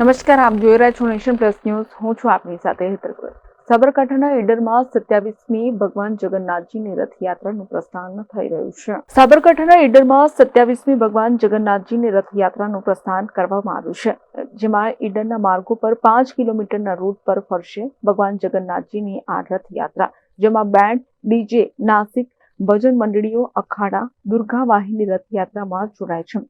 નમસ્કાર, આપ જોઈ રહ્યા છો નેશન પ્લસ ન્યૂઝ. હું છું આપની સાથે ગોયલ સાબરકાંઠાના ઈડરમાં સત્યાવીસમી ભગવાન જગન્નાથજીની રથયાત્રાનું પ્રસ્થાન થઈ રહ્યું છે. સાબરકાંઠાના ઈડરમાં સત્યાવીસમી ભગવાન જગન્નાથજીની રથયાત્રાનું પ્રસ્થાન કરવામાં આવ્યું છે. જેમાં ઈડરના માર્ગો પર પાંચ કિલોમીટરના રૂટ પર ફરશે ભગવાન જગન્નાથજીની આ રથયાત્રા, જેમાં બેન્ડ, ડીજે, નાસિક, ભજન મંડળીઓ, અખાડા દુર્ગા વાહિની રથયાત્રામાં જોડાય છે.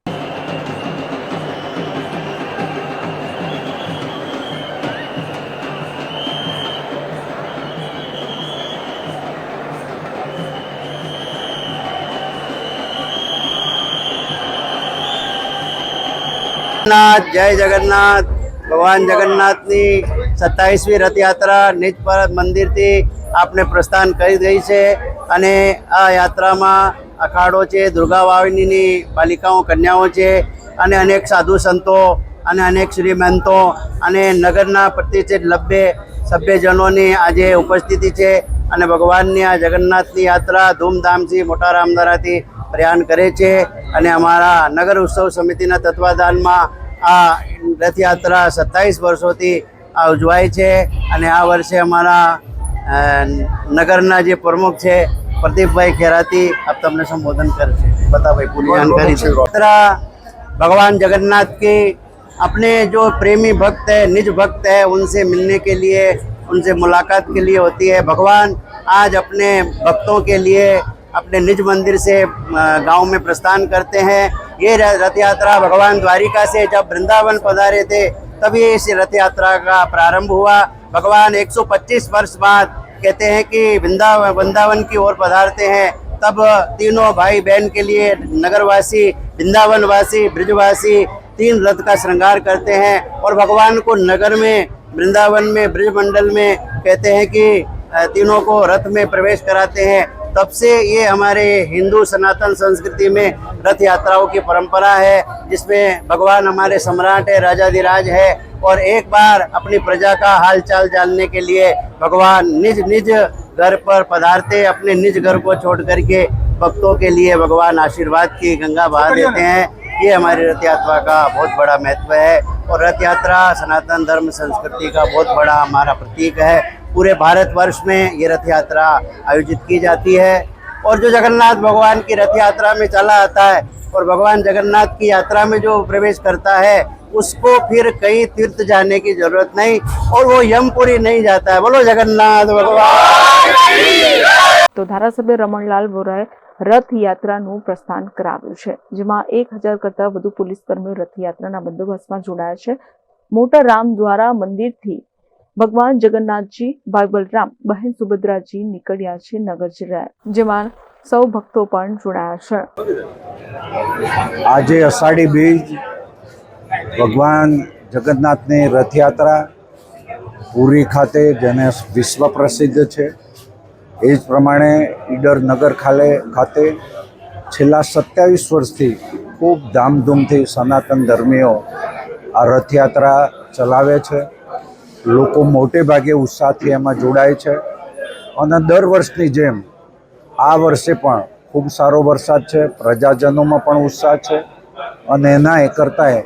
જગન્નાથ, જય જગન્નાથ, ભગવાન જગન્નાથની સત્તાવીસમી રથયાત્રા નિજ પરત મંદિરથી આપને પ્રસ્થાન કરી ગઈ છે અને આ યાત્રામાં અખાડો છે, દુર્ગા વાવિનીની બાલિકાઓ, કન્યાઓ છે અને અનેક સાધુ સંતો અને અનેક શ્રીમંતો અને નગરના પ્રતિષ્ઠિત લભ્ય સભ્યજનોની આજે ઉપસ્થિતિ છે અને ભગવાનની આ જગન્નાથની યાત્રા ધૂમધામથી મોટા રામદારાથી પ્રયાણ કરે છે અને અમારા નગર ઉત્સવ સમિતિના તત્વાધાનમાં આ રથયાત્રા સત્તાવીસ વર્ષોથી આ ઉજવાય છે અને આ વર્ષે અમારા અ, નગરના જે પ્રમુખ છે પ્રદીપભાઈ ખેરાતી આપ તમને સંબોધન કરશે બતા ભાઈ પૂરી जानकारी છે યાત્રા भगवान जगन्नाथ के अपने जो प्रेमी भक्त है निज भक्त है उनसे मिलने के लिए उनसे मुलाकात के लिए होती है भगवान आज अपने भक्तों के लिए अपने निज मंदिर से गाँव में प्रस्थान करते हैं। ये रथ यात्रा भगवान द्वारिका से जब वृंदावन पधारे थे, तभी इस रथ यात्रा का प्रारंभ हुआ। भगवान 125 वर्ष बाद कहते हैं कि वृंदावन वृंदावन की ओर पधारते हैं। तब तीनों भाई बहन के लिए नगरवासी, वृंदावनवासी, ब्रिजवासी तीन रथ का श्रृंगार करते हैं और भगवान को नगर में, वृंदावन में ब्रिज मंडल में कहते हैं कि तीनों को रथ में प्रवेश कराते हैं। तब से ये हमारे हिंदू सनातन संस्कृति में रथ यात्राओं की परंपरा है जिसमें भगवान हमारे सम्राट है राजाधिराज है और एक बार अपनी प्रजा का हाल चाल जानने के लिए भगवान निज निज घर पर पधारते अपने निज घर को छोड़ करके भक्तों के लिए भगवान आशीर्वाद की गंगा बहा देते हैं। ये हमारी रथ यात्रा का बहुत बड़ा महत्व है और रथ यात्रा सनातन धर्म संस्कृति का बहुत बड़ा हमारा प्रतीक है। पूरे भारतवर्ष में ये रथ यात्रा आयोजित की जाती है और जो जगन्नाथ भगवान की रथ यात्रा में चला आता है और भगवान जगन्नाथ की यात्रा में जो प्रवेश करता है उसको फिर कहीं तीर्थ जाने की जरूरत नहीं और वो यमपुरी नहीं जाता है बोलो जगन्नाथ भगवान તો ધારાસભ્ય રમણલાલ વોરાએ રથયાત્રાનું પ્રસ્થાન કરાવ્યું છે જેમાં એક હજાર કરતાં વધુ પોલીસ કર્મીઓ રથયાત્રાના બંદોબસ્તમાં જોડાયા છે મોટા રામ દ્વારા મંદિરથી ભગવાન જગન્નાથજી, ભાઈ બલરામ બહેન સુભદ્રાજી નીકળ્યા છે નગર જિલ્લા જેમાં સૌ ભક્તો પણ જોડાયા છે. આજે અષાઢી બીજ ભગવાન જગન્નાથની રથયાત્રા પુરી ખાતે જેને વિશ્વ પ્રસિદ્ધ છે. એ જ પ્રમાણે ઈડર નગર ખાલે ખાતે છેલ્લા સત્યાવીસ વર્ષથી ખૂબ ધામધૂમથી સનાતન ધર્મીઓ આ રથયાત્રા ચલાવે છે. લોકો મોટે ભાગે ઉત્સાહથી એમાં જોડાય છે. અને દર વર્ષની જેમ આ વર્ષે પણ ખૂબ સારો વરસાદ છે, પ્રજાજનોમાં પણ ઉત્સાહ છે અને એના એ કરતાંય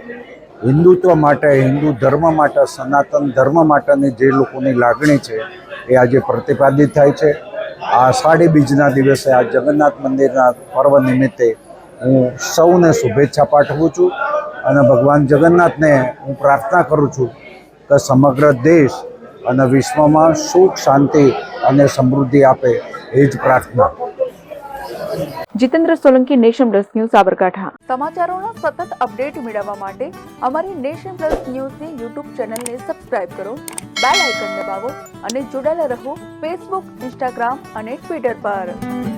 હિન્દુત્વ માટે, હિન્દુ ધર્મ માટે, સનાતન ધર્મ માટેની જે લોકોની લાગણી છે એ આજે પ્રતિપાદિત થાય છે. આ અષાઢી બીજના દિવસે આ જગન્નાથ મંદિરના પર્વ નિમિત્તે હું સૌને શુભેચ્છા પાઠવું છું અને ભગવાન જગન્નાથને હું પ્રાર્થના કરું છું કે સમગ્ર દેશ અને વિશ્વમાં સુખ શાંતિ અને સમૃદ્ધિ આપે એ જ પ્રાર્થના. Jitendra Solanki nation plus news Sabarkantha. સમાચારોનો સતત અપડેટ મેળવવા માટે અમારી નેશન પ્લસ ન્યૂઝની યુટ્યુબ ચેનલને સબસ્ક્રાઇબ કરો બેલ આઇકન દબાવો અને જોડાયેલા રહો ફેસબુક ઇન્સ્ટાગ્રામ અને ટ્વિટર પર.